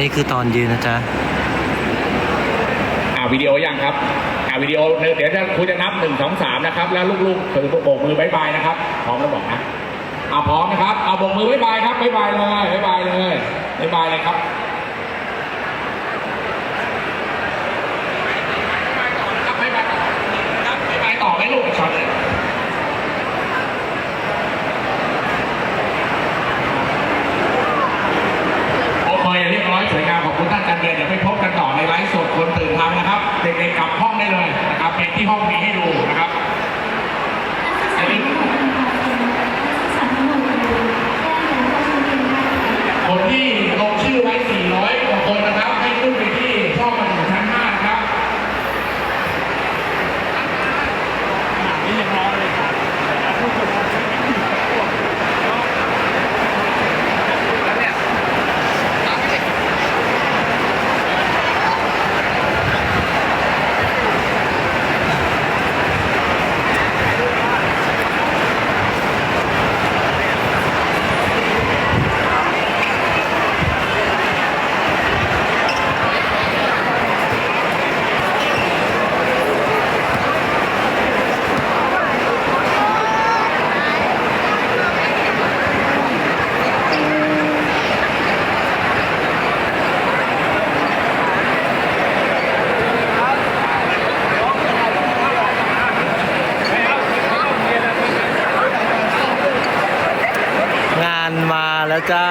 นี้คือตอนยืนนะจ๊ะ อ่าวิดีโอยังครับ อ่าวิดีโอเดี๋ยวจะคุยจะนับหนึ่งสองสามนะครับ แล้วลูกๆถือโบกมือบายบายนะครับ พร้อมแล้วบอกนะ อ่าพร้อมนะครับ เอาโบกมือบายบายครับบายบายเลยบายบายเลยบายบายเลยครับบายบายต่อครับบายบายต่อไหมลูกช็อตเลยโอเคเรียบร้อยสวยงามขอบคุณท่านอาจารย์ เบียร์เดี๋ยวไปพบกันต่อในไลฟ์สดคนตื่นทำนะครับ เด็กๆกลับห้องได้เลยนะครับเป็นที่ห้องมีให้ดูนะครับอย่าลืม คนที่ลงชื่อไว้ 400 กว่าคนนะครับ ให้ขึ้นไปที่ช่องมาถึงชั้น 5 นะครับ นี่ยังร้อนเลยครับ งานมาแล้ว จ้า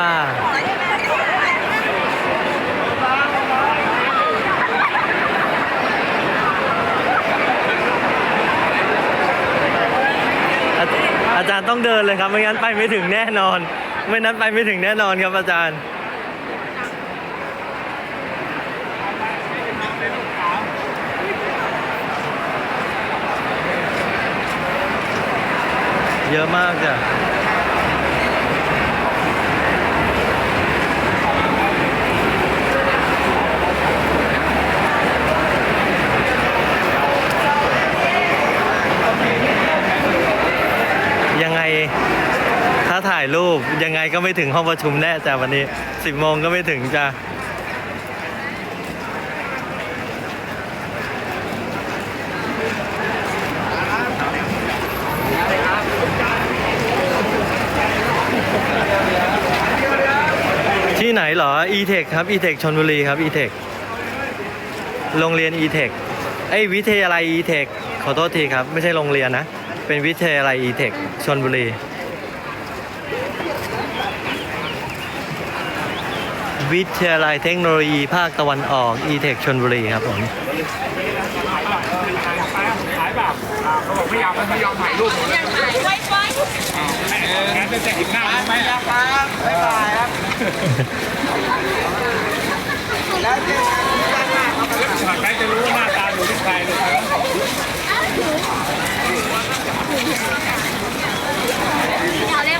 อาจารย์ต้องเดินเลยครับไม่งั้นไปไม่ถึงแน่นอน ไม่นั้นไปไม่ถึงแน่นอนครับอาจารย์เยอะมากจ้ะ ยังไง ถ้าถ่ายรูปยัง ไม่ถึงห้องประชุมแน่จ้ะวันนี้สิบโมงก็ไม่ถึงจ้ะที่ไหนเหรอ e-tech ครับ e-tech ชนบุรีครับ e-tech โรงเรียน e-tech ไอ้วิทยาลัย e-tech ขอโทษทีครับ ไม่ใช่โรงเรียนนะ เป็นวิทยาลัย e-tech ชนบุรี วิทยาลัยเทคโนโลยีภาคตะวันออก e-tech ชนบุรีครับผมขายแบบอ่าเขาบอกไม่ยอมไม่ยอมถ่ายรูปหมดเลยไว้ไว้งั้นจะเห็นหน้าไหมครับบ๊ายบายครับฉากนั้นจะรู้ว่าหน้าตาอยู่ที่ใครเลย เอาเรียก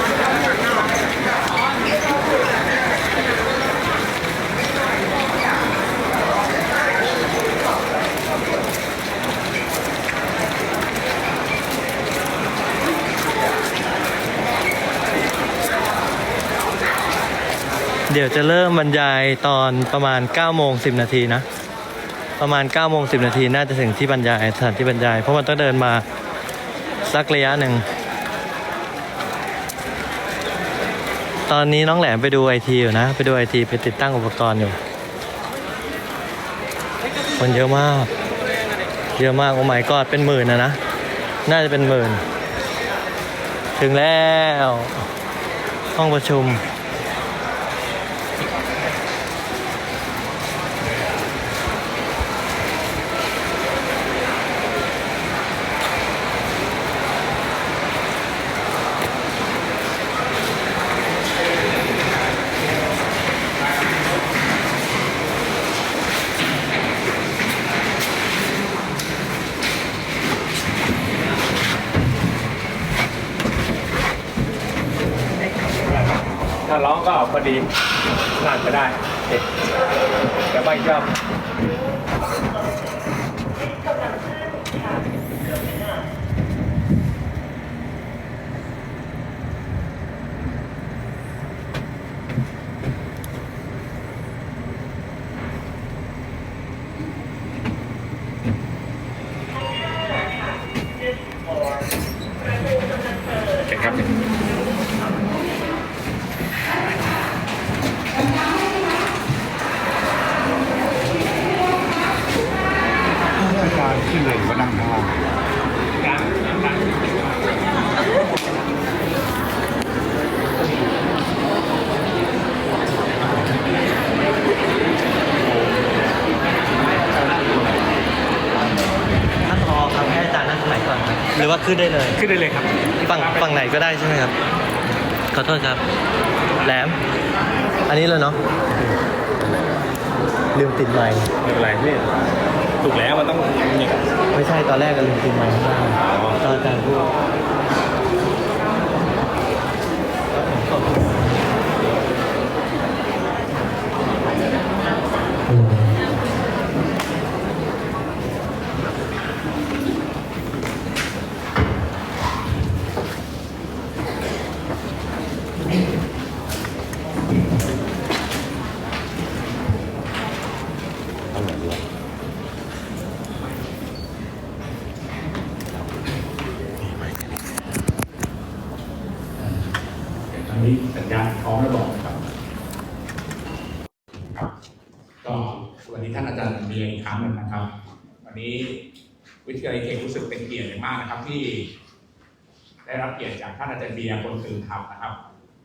เดี๋ยวจะเริ่มบรรยายตอนประมาณ9โมง10 นาทีนะ ประมาณ9โมง10 นาทีน่าจะถึงที่บรรยายสถานที่บรรยาย เพราะมันต้องเดินมาสักระยะหนึ่ง ตอนนี้น้องแหลมไปดูไอทีอยู่นะ ไปดูไอทีไปติดตั้งอุปกรณ์อยู่ คนเยอะมาก เยอะมากโอ้ไม่กอดเป็นหมื่นนะนะ น่าจะเป็นหมื่น ถึงแล้ว ห้องประชุม ถ้าร้องก็พอดีน่นก็ได้เดี๋ยวไม่ชอบ เห็นครับ อาจารย์ขึ้นเลยมานั่งข้างล่าง ท่านพอครับให้อาจารย์นั่งตรงไหนก่อนครับหรือว่า ขึ้นได้เลยขึ้นได้เลยครับฝั่งฝั่งไหนก็ได้ใช่ไหมครับ ขอโทษครับ แหลม อันนี้เลยเนาะลืมติดไมค์ไม่เป็นไรพี่ถูกแล้วมันต้องอย่างนี้ไม่ใช่ตอนแรกก็ลืมติดไมค์ข้างล่างตอนอาจารย์พูด นี้สัญญาณพร้อมแล้วบอกครับครับก็สวัสดีท่านอาจารย์เบียร์อีกครั้งหนึ่งนะครับ วันนี้วิทยาลัยเทครู้สึกเป็นเกียรติอย่างมากนะครับ ที่ได้รับเกียรติจากท่านอาจารย์เบียร์คนตื่นทำนะครับ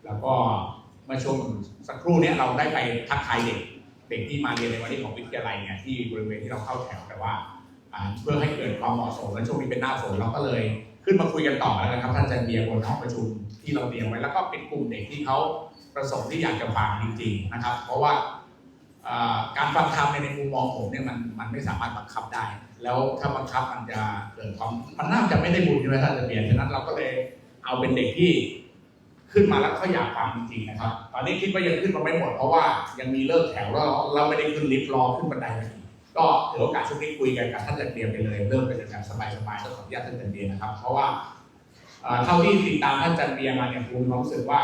แล้วก็เมื่อช่วงสักครู่นี้เราได้ไปทักทายเด็กเด็กที่มาเรียนในวันนี้ของวิทยาลัยเนี่ยที่บริเวณที่เราเข้าแถวแต่ว่า เพื่อให้เกิดความเหมาะสมและช่วงนี้เป็นหน้าฝนเราก็เลย ขึ้นมาคุยกันต่อแล้วนะครับท่านอาจารย์เบียร์บนห้องประชุมที่เราเตรียมไว้แล้วก็เป็นกลุ่มเด็กที่เขาประสงค์ที่อยากจะฟังจริงๆนะครับ เพราะว่าการฟังธรรมในมุมมองผมเนี่ยมันมันไม่สามารถบังคับได้ แล้วถ้าบังคับมันจะเกิดความมันน่าจะไม่ได้บุญใช่ไหมท่านอาจะเปลี่ยนฉะนั้นเราก็เลยเอาเป็นเด็กที่ขึ้นมาแล้วเขาอยากฟังจริงๆนะครับ ตอนนี้คิดว่ายังขึ้นมาไม่หมดเพราะว่ายังมีเลิกแถวแล้วเราไม่ได้ขึ้นลิฟต์รอขึ้นบันได ก็ถือโอกาสช่วงนี้คุยกันกับท่านจารย์เดียนไปเลย เริ่มเป็นการสบายๆก็ขออนุญาตท่านจารย์เดียนนะครับ เพราะว่าเท่าที่ติดตามท่านจารย์เดียมาเนี่ยผมรู้สึกว่า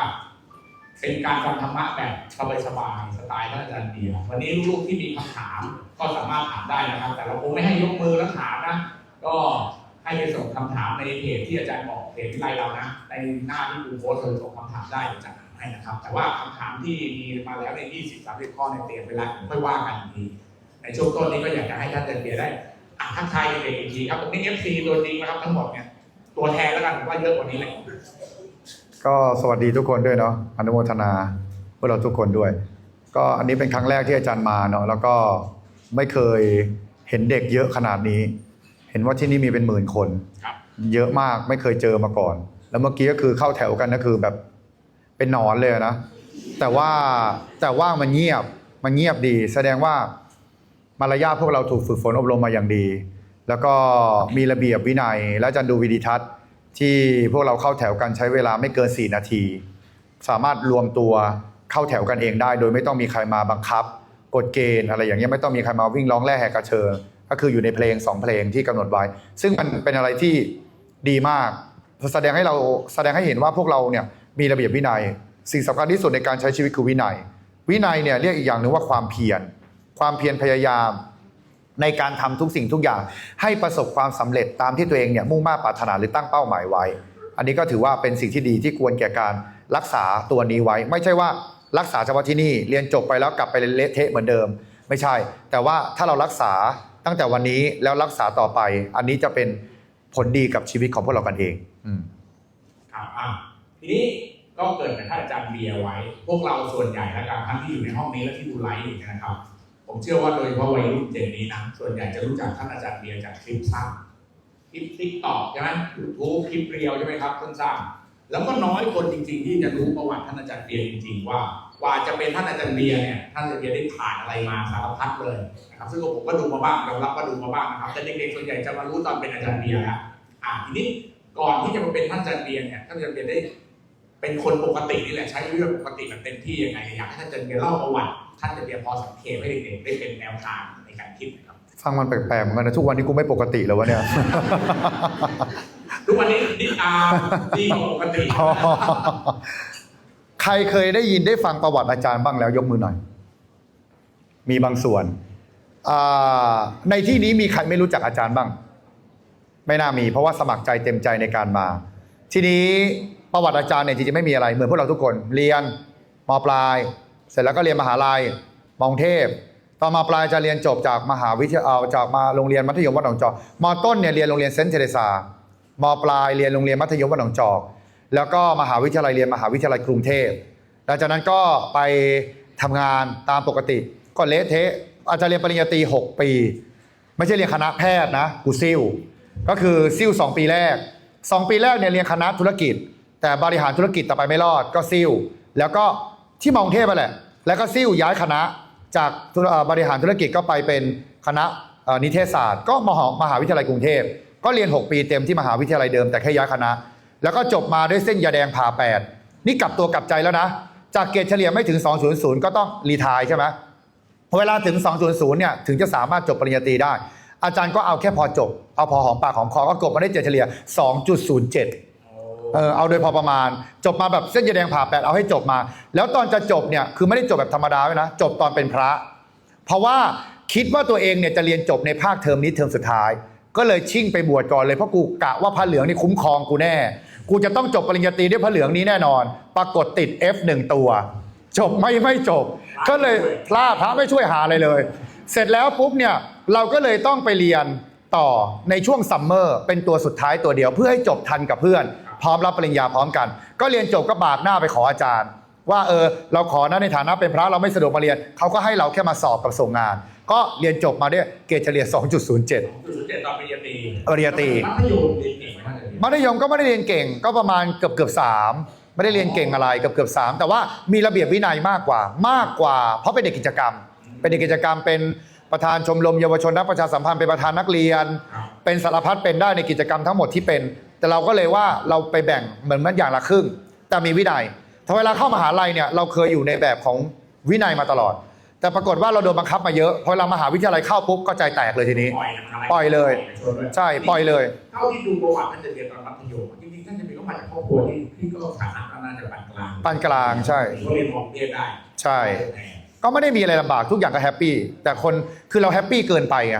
เป็นการฟังธรรมะแบบสบายๆสไตล์ท่านจารย์เดียววันนี้ลูกๆที่มีคำถามก็สามารถถามได้นะครับ แต่เราคงไม่ให้ยกมือแล้วถามนะ ก็ให้ไปส่งคำถามในเพจที่อาจารย์บอกเพจวิไลเรานะ ในหน้าที่คุณโพสต์เลยส่งคำถามได้จะอ่านให้นะครับ แต่ว่าคำถามที่มีมาแล้วใน 20 30 ข้อในเตรียมเวลาผมค่อยว่ากันอีกที ในช่วงต้นนี้ก็อยากจะให้ท่านอาจารย์เบียร์ได้อ่านทักทายเด็กๆอีกทีครับตรงนี้ FC ตัวจริงนะครับทั้งหมดเนี่ยตัวแทนแล้วกันผมว่าเยอะกว่านี้เลยก็สวัสดีทุกคนด้วยเนาะอนุโมทนาพวกเราทุกคนด้วย ก็อันนี้เป็นครั้งแรกที่อาจารย์มาเนาะแล้วก็ไม่เคยเห็นเด็กเยอะขนาดนี้ เห็นว่าที่นี่มีเป็นหมื่นคน ครับ เยอะมากไม่เคยเจอมาก่อน แล้วเมื่อกี้ก็คือเข้าแถวกันก็คือแบบเป็นหนอนเลยนะ แต่ว่าแต่ว่ามันเงียบมันเงียบดี แสดงว่า มารยาทพวกเราถูกฝึกฝนอบรมมาอย่างดี แล้วก็มีระเบียบวินัย และจารย์ดูวิดีทัศน์ ที่พวกเราเข้าแถวกันใช้เวลาไม่เกิน 4 นาที สามารถรวมตัวเข้าแถวกันเองได้ โดยไม่ต้องมีใครมาบังคับ กฎเกณฑ์อะไรอย่างเงี้ยไม่ต้องมีใครมาวิ่งร้องแร่แหกกระเชิงก็คืออยู่ในเพลงสองเพลงที่กำหนดไว้ ซึ่งมันเป็นอะไรที่ดีมาก แสดงให้เราแสดงให้เห็นว่าพวกเราเนี่ยมีระเบียบวินัย สิ่งสำคัญที่สุดในการใช้ชีวิตคือวินัย วินัยเนี่ยเรียกอีกอย่างหนึ่งว่าความเพียร ความเพียรพยายามในการทำทุกสิ่งทุกอย่างให้ประสบความสำเร็จตามที่ตัวเองเนี่ยมุ่งมา่ปรารถนาหรือตั้งเป้าหมายไว้ อันนี้ก็ถือว่าเป็นสิ่งที่ดีที่ควรแก่การรักษาตัวนี้ไว้ ไม่ใช่ว่ารักษาเฉพาะที่นี่เรียนจบไปแล้วกลับไปเละเทะเหมือนเดิม ไม่ใช่ แต่ว่าถ้าเรารักษาตั้งแต่วันนี้แล้วรักษาต่อไป อันนี้จะเป็นผลดีกับชีวิตของพวกเรากันเอง อืมครับอะทีนี้ก็เกิดกับท่านอาจารย์เบียร์ไว้ พวกเราส่วนใหญ่และการทั้งที่อยู่ในห้องนี้และที่ดูไลฟ์อยู่นะครับ ผมเชื่อว่าโดยเฉพาะวัยรุ่นเจนนี้นะส่วนใหญ่จะรู้จักท่านอาจารย์เบียร์จากคลิปสั้นคลิปติ๊กต็อกใช่ไหมยูทูบคลิปเรียวใช่ไหมครับสั้นๆแล้วก็น้อยคนจริง ๆ ที่จะรู้ประวัติท่านอาจารย์เบียร์จริง ๆ ว่ากว่าจะเป็นท่านอาจารย์เบียร์เนี่ยท่านอาจารย์เบียร์ได้ผ่านอะไรมาสารพัดเลยนะครับซึ่งผมก็ดูมาบ้างยอมรับว่าดูมาบ้างนะครับแต่เด็กๆส่วนใหญ่จะมารู้ตอนเป็นอาจารย์เบียร์ล้วอ่าทีนี้ก่อนที่จะมาเป็นท่านอาจารย์เบียร์เนี่ยท่านอาจารย์เบียร์ได้เป็นคนปกตินี่แหละใช้ชีวิตปกติแบบเต็มที่ยังไงอยากให้ท่านอาจารย์เรียนเล่าประวัติ ท่านอาจะเรียนพอสังเกตให้เด็กๆได้เป็นแนวทางในการคิดนะครับ ฟังมันแปลกๆเหมือนกันนะทุกวันนี้กูไม่ปกติแล้ววะเนี่ย ทุกวันนี้นิอาดีกว่าปกติ ใครเคยได้ยินได้ฟังประวัติอาจารย์บ้างแล้วยกมือหน่อย มีบางส่วนอ่าในที่นี้มีใครไม่รู้จักอาจารย์บ้าง ไม่น่ามีเพราะว่าสมัครใจเต็มใจในการมา ทีนี้ประวัติอาจารย์เนี่ยจริงๆไม่มีอะไรเหมือนพวกเราทุกคน เรียนมปลาย เสร็จแล้วก็เรียนมหาลัยมองเทพตอนมาปลายจะเรียนจบจากมหาวิทยาลัยจากมาโรงเรียนมัธยมวัดหนองจอกมต้นเนี่ยเรียนโรงเรียนเซนต์เทเรซามปลายเรียนโรงเรียนมัธยมวัดหนองจอก แล้วก็มหาวิทยาลัยเรียนมหาวิทยาลัยกรุงเทพหลังจากนั้นก็ไปทำงานตามปกติก็เละเทะอาจจะเรียนปริญญาตรี6 ปี ไม่ใช่เรียนคณะแพทย์นะกูซิ่วก็คือซิ่ว2 ปีแรก 2 ปีแรกเนี่ยเรียนคณะธุรกิจ แต่บริหารธุรกิจต่อไปไม่รอดก็ซิ่วแล้วก็ ที่มองเทพไปแหละ แล้วก็ซิ่วย้ายคณะจากบริหารธุรกิจก็ไปเป็นคณะนิเทศศาสตร์ ก็มหามหาวิทยาลัยกรุงเทพ ก็เรียน 6 ปีเต็มที่มหาวิทยาลัยเดิมแต่แค่ย้ายคณะ แล้วก็จบมาด้วยเส้นยาแดงผ่าแปดนี่กลับตัวกลับใจแล้วนะ จากเกรดเฉลี่ยไม่ถึง 200 ก็ต้องรีทายใช่ไหมเวลาถึง 200เนี่ยถึงจะสามารถจบปริญญาตรีได้ อาจารย์ก็เอาแค่พอจบ เอาพอหอมปากหอมคอก็กบมาได้เฉลี่ย 2.07 เออเอาโดยพอประมาณ จบมาแบบเส้นยาแดงผ่าแปดเอาให้จบมา แล้วตอนจะจบเนี่ยคือไม่ได้จบแบบธรรมดาด้วยนะ จบตอนเป็นพระ เพราะว่าคิดว่าตัวเองเนี่ยจะเรียนจบในภาคเทอมนี้เทอมสุดท้าย ก็เลยชิ่งไปบวชก่อนเลยเพราะกูกะว่าพระเหลืองนี่คุ้มครองกูแน่ กูจะต้องจบปริญญาตรีด้วยพระเหลืองนี้แน่นอน ปรากฏติด F หนึ่งตัว จบไม่ไม่จบ ก็เลยพลาดพระไม่ช่วยหาอะไรเลย เสร็จแล้วปุ๊บเนี่ยเราก็เลยต้องไปเรียนต่อในช่วงซัมเมอร์เป็นตัวสุดท้ายตัวเดียว เพื่อให้จบทันกับเพื่อน พร้อมรับปริญญาพร้อมกัน ก็เรียนจบก็บากหน้าไปขออาจารย์ ว่าเออเราขอนะในฐานะเป็นพระเราไม่สะดวกมาเรียนเขาก็ให้เราแค่มาสอบกับส่งงาน ก็เรียนจบมาด้วยเกรดเฉลี่ย 2.07 2.07ตอนปริญญาตรีปริญญาตรี มัธยมเรียนเก่งไหมท่านอาจารย์มัธยมก็ไม่ได้เรียนเก่งก็ประมาณเกือบเกือบสามไม่ได้เรียนเก่งอะไรเกือบเกือบสามแต่ว่ามีระเบียบวินัยมากกว่ามากกว่า เพราะเป็นเด็กกิจกรรม เป็นเด็กกิจกรรมเป็นประธานชมรมเยาวชนนักประชาสัมพันธ์เป็นประธานนักเรียน เป็นสารพัดเป็นได้ในกิจกรรมทั้งหมดที่เป็น แต่เราก็เลยว่าเราไปแบ่งเหมือนมันอย่างละครึ่ง แต่มีวินัยถ้าเวลาเข้ามหาลัยเนี่ยเราเคยอยู่ในแบบของวินัยมาตลอด แต่ปรากฏว่าเราโดนบังคับมาเยอะพอเวลามหาวิทยาลัยเข้าปุ๊บก็ใจแตกเลยทีนี้ปล่อยนะครับปล่อยเลย ใช่ปล่อยเลย เท่าที่ดูประวัติท่านจะเรียนตอนมัธยมจริงๆท่านจะมีก็มาจากครอบครัวที่ที่ก็ฐานะก็น่าจะปานกลางปานกลางใช่ก็เรียนมองเรียนได้ใช่ ก็ไม่ได้มีอะไรลำบากทุกอย่างก็แฮปปี้แต่คนคือเราแฮปปี้เกินไปไง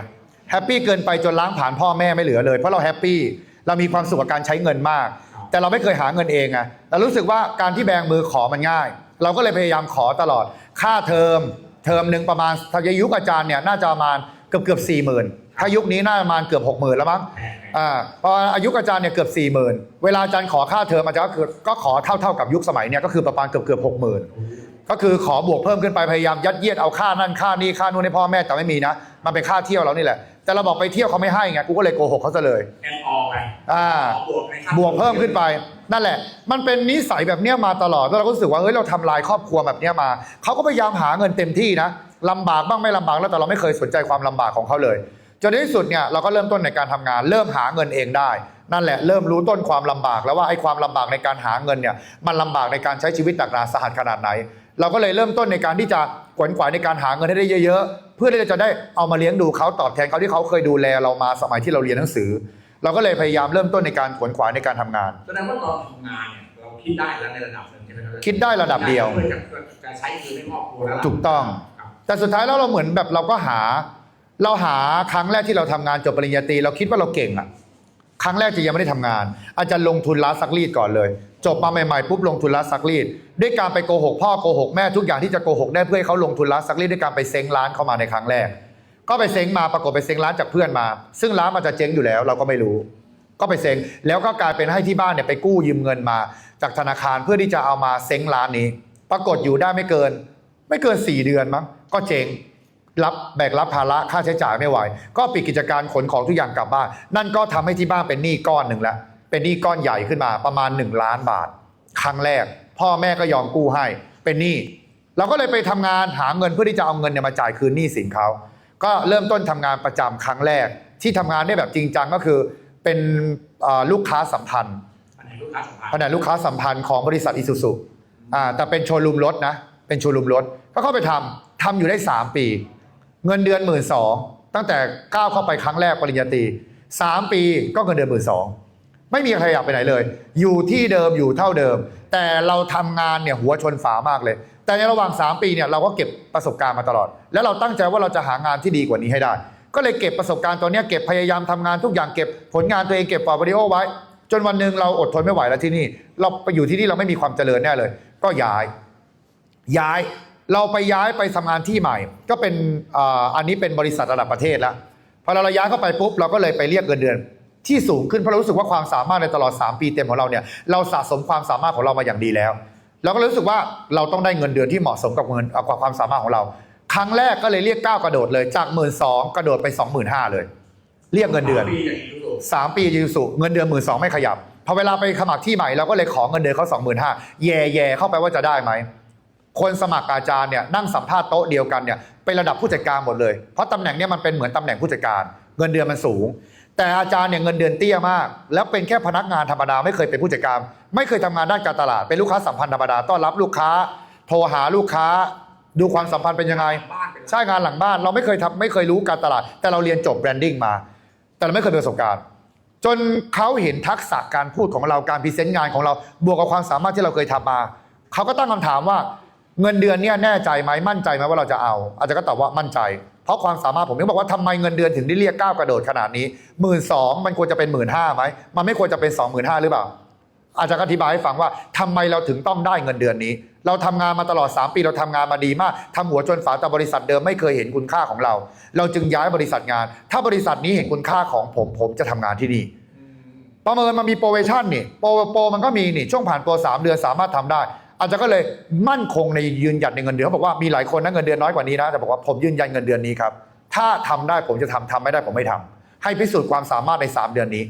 แฮปปี้เกินไปจนล้างผ่านพ่อแม่ไม่เหลือเลยเพราะเราแฮปปี้ เรามีความสุขกับการใช้เงินมาก แต่เราไม่เคยหาเงินเองไงเรารู้สึกว่าการที่แบงมือขอมันง่าย เราก็เลยพยายามขอตลอด ค่าเทอม เทอมหนึ่งประมาณถ้ายุคอาจารย์เนี่ยน่าจะประมาณเกือบเกือบสี่หมื่นถ้ายุคนี้น่าจะประมาณเกือบหกหมื่นแล้วมั้งอ่าพออายุอาจารย์เนี่ยเกือบสี่หมื่นเวลาอาจารย์ขอค่าเทอมอาจารย์ก็คือก็ขอเท่าเท่ากับยุคสมัยเนี่ยก็คือประมาณเกือบเกือบหกหมื่นก็คือขอบวกเพิ่มขึ้นไปพยายามยัดเยียดเอาค่านั่นค่านี่ค่านู่นให้พ่อแม่แต่ไม่มีนะ มันเป็นค่าเที่ยวเรานี่แหละ แต่เราบอกไปเที่ยวเขาไม่ให้ไงกูก็เลยโกหกเขาซะเลยแอนออไงอ่าบวกในค่าบวกเพิ่มขึ้นไป นั่นแหละ มันเป็นนิสัยแบบเนี้ยมาตลอดแล้วเราก็รู้สึกว่าเฮ้ยเราทำลายครอบครัวแบบเนี้ยมาเขาก็พยายามหาเงินเต็มที่นะลำบากบ้างไม่ลำบากแล้วแต่เราไม่เคยสนใจความลำบากของเขาเลยจนในที่สุดเนี่ยเราก็เริ่มต้นในการทำงาน เริ่มหาเงินเองได้ นั่นแหละเริ่มรู้ต้นความลำบาก แล้วว่าไอ้ความลำบากในการหาเงินเนี่ยมันลำบากในการใช้ชีวิตหนักหนาสาหัสขนาดไหน เราก็เลยเริ่มต้นในการที่จะขวนขวายในการหาเงินให้ได้เยอะๆ เพื่อที่จะได้เอามาเลี้ยงดูเขาตอบแทนเขาที่เขาเคยดูแลเรามาสมัยที่เราเรียนหนังสือ เราก็เลยพยายามเริ่มต้นในการขวนขวายในการทำงานแสดงว่าตอนทำงานเนี่ยเราคิดได้แล้วในระดับหนึ่งใช่ไหมรับคิดได้ระดับเดียวพื่อจะจะใช้คืนให้ครอบครัวแล้วล่ะถูกต้องครับแต่สุดท้ายแล้วเราเหมือนแบบเราก็หา เราหาครั้งแรกที่เราทำงานจบปริญญาตรีเราคิดว่าเราเก่งอะ ครั้งแรกจะยังไม่ได้ทำงาน อาจารย์ลงทุนร้านซักรีดก่อนเลย จบมาใหม่ๆปุ๊บลงทุนร้านซักรีดด้วยการไปโกหกพ่อโกหกแม่ทุกอย่างที่จะโกหกได้เพื่อให้เขาลงทุนร้านซักรีดด้วยการไปเซ้งร้านเข้ามาในครั้งแรก ก็ไปเซ้งมาปรากฏไปเซ้งร้านจากเพื่อนมา ซึ่งร้านมันจะเจ๊งอยู่แล้ว เราก็ไม่รู้ ก็ไปเซ้งแล้วก็กลายเป็นให้ที่บ้านเนี่ยไปกู้ยืมเงินมา จากธนาคารเพื่อที่จะเอามาเซ้งร้านนี้ ปรากฏอยู่ได้ไม่เกิน ไม่เกิน 4 เดือนมั้งก็เจ๊ง รับแบกรับภาระค่าใช้จ่ายไม่ไหว ก็ปิดกิจการขนของทุกอย่างกลับบ้าน นั่นก็ทำให้ที่บ้านเป็นหนี้ก้อนหนึ่งแล้ว เป็นหนี้ก้อนใหญ่ขึ้นมาประมาณ 1 ล้านบาท ครั้งแรก พ่อแม่ก็ยอมกู้ให้ เป็นหนี้เราก็เลยไปทำงานหาเงินเพื่อที่จะเอาเงินเนี่ยมาจ่ายคืนหนี้สินเขา ก็เริ่มต้นทำงานประจำครั้งแรก ที่ทำงานได้แบบจริงจังก็คือเป็นเอ่อลูกค้าสัมพันธ์ลูกค้าสัมภาษณ์แผนกลูกค้าสัมพันธ์ของบริษัทอิซูซุอ่าแต่เป็นโชว์รูมรถนะ เป็นโชว์รูมรถ ก็เข้าไปทำทำอยู่ได้ 3 ปี เงินเดือนหมื่นสองตั้งแต่ก้าวเข้าไปครั้งแรกปริญญาตรีสามปีก็เงินเดือนหมื่นสองไม่มีใครอยากไปไหนเลย อยู่ที่เดิมอยู่เท่าเดิม แต่เราทำงานเนี่ยหัวชนฝามากเลย แต่ในระหว่าง 3 ปีเนี่ยเราก็เก็บประสบการณ์มาตลอด แล้วเราตั้งใจว่าเราจะหางานที่ดีกว่านี้ให้ได้ ก็เลยเก็บประสบการณ์ตัวนี้เก็บพยายามทำงานทุกอย่างเก็บผลงานตัวเองเก็บพอร์ตโฟลิโอไว้ จนวันหนึ่งเราอดทนไม่ไหวแล้วที่นี่ เราไปอยู่ที่นี่เราไม่มีความเจริญแน่เลย ก็ย้าย ย้าย เราไปย้ายไปทำงานที่ใหม่ ก็เป็นอ่าอันนี้เป็นบริษัทระดับประเทศแล้วพอเราย้ายเข้าไปปุ๊บเราก็เลยไปเรียกเงินเดือน ที่สูงขึ้นเพราะเรารู้สึกว่าความสามารถในตลอด 3 ปีเต็มของเราเนี่ยเราสะสมความสามารถของเรามาอย่างดีแล้วเราก็เลยรู้สึกว่าเราต้องได้เงินเดือนที่เหมาะสมกับเงินกับความสามารถของเรา ครั้งแรกก็เลยเรียกก้าวกระโดดเลยจากหมื่นสองกระโดดไป25,000เลย เรียกเงินเดือนปีอย่างนี้ลูกสามปียูสุเงินเดือนหมื่นสองไม่ขยับพอเวลาไปสมัครที่ใหม่เราก็เลยขอเงินเดือนเขาสองหมื่นห้าแย่แย่เข้าไปว่าจะได้ไหม คนสมัครอาจารย์เนี่ยนั่งสัมภาษณ์โต๊ะเดียวกันเนี่ยเป็นระดับผู้จัดการหมดเลย เพราะตำแหน่งเนี่ยมันเป็นเหมือนตำแหน่งผู้จัดการ เงินเดือนมันสูง แต่อาจารย์เนี่ยเงินเดือนเตี้ยมาก แล้วเป็นแค่พนักงานธรรมดาไม่เคยเป็นผู้จัดการ ไม่เคยทำงานด้านการตลาดเป็นลูกค้าสัมพันธ์ธรรมดาต้อนรับลูกค้า โทรหาลูกค้า ดูความสัมพันธ์เป็นยังไงบ้านเป็นใช่งานหลังบ้านเราไม่เคยทำไม่เคยรู้การตลาด แต่เราเรียนจบแบรนดิ้งมา แต่เราไม่เคยมีประสบการณ์จนเขาเห็นทักษะการพูดของเราการพรีเซนต์งานของเราบวกกับความสามารถที่เราเคยทำมาเขาก็ตั้งคำถามว่า เงินเดือนเนี่ยแน่ใจไหมมั่นใจไหมว่าเราจะเอา อาจารย์ก็ตอบว่ามั่นใจ เพราะความสามารถผมก็บอกว่าทำไมเงินเดือนถึงได้เรียกก้าวกระโดดขนาดนี้หมื่นสองมันควรจะเป็นหมื่นห้าไหมมันไม่ควรจะเป็นสองหมื่นห้าหรือเปล่า อาจารย์ก็อธิบายให้ฟังว่าทำไมเราถึงต้องได้เงินเดือนนี้ เราทำงานมาตลอด 3 ปีเราทำงานมาดีมากทำหัวจนฝาแต่บริษัทเดิมไม่เคยเห็นคุณค่าของเรา เราจึงย้ายบริษัทงาน ถ้าบริษัทนี้เห็นคุณค่าของผมผมจะทำงานที่นี่ประเมินมันมีโปรเวชั่นนี่โปรโปรมันก็มีนี่ช่วงผ่านโปรสามเดือนสามารถทำได้ อาจจะก็เลยมั่นคงในยืนหยัดในเงินเดือนเขาบอกว่ามีหลายคนนะเงินเดือนน้อยกว่านี้นะแต่บอกว่าผมยืนยันเงินเดือนนี้ครับถ้าทำได้ผมจะทำทำไม่ได้ผมไม่ทำให้พิสูจน์ความสามารถใน 3 เดือนนี้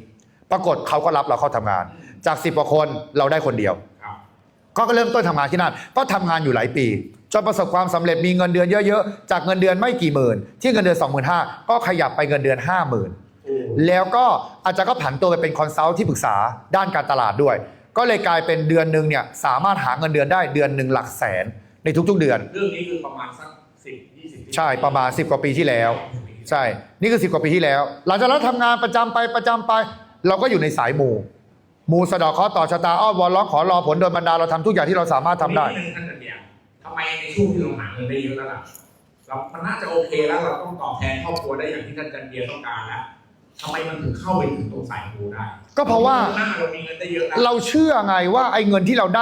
ปรากฏเขาก็รับเราเข้าทำงาน จาก 10กว่าคนเราได้คนเดียวครับก็เริ่มต้นทำงานที่นั่น ก็ทำงานอยู่หลายปีจนประสบความสำเร็จมีเงินเดือนเยอะๆ จากเงินเดือนไม่กี่หมื่น ที่เงินเดือน 25,000ก็ขยับไปเงินเดือน 50,000 แล้วก็อาจารย์ก็ผันตัวไปเป็นคอนซัลท์ที่ปรึกษาด้านการตลาดด้วย ก็เลยกลายเป็นเดือนหนึ่งเนี่ยสามารถหาเงินเดือนได้เดือนหนึ่งหลักแสนในทุกๆเดือน เรื่องนี้คือประมาณสักสิบยี่สิบใช่ประมาณ 10 กว่าปีที่แล้ว ใช่ นี่คือ 10 กว่าปีที่แล้ว หลังจากนั้นทำงานประจำไปประจำไป เราก็อยู่ในสายมูมูสะเดอกเคราะห์ต่อชะตาอ้อนวอนร้องขอรอผลโดนบันดาลเราทำทุกอย่างที่เราสามารถทำได้ นินึงท่านจันเดียทำไมในช่วงที่เราหาเงินได้เยอะแล้วล่ะเรามันน่าจะโอเคแล้วเราต้องตอบแทนครอบครัวได้อย่างที่ท่านจันเดียต้องการแล้ว ทำไมมันถึงเข้าไปถึงตรงสายมูได้ก็เพราะว่าหน้าเรามีเงินได้เยอะแล้วเราเชื่อไงว่าไอ้เงินที่เราได้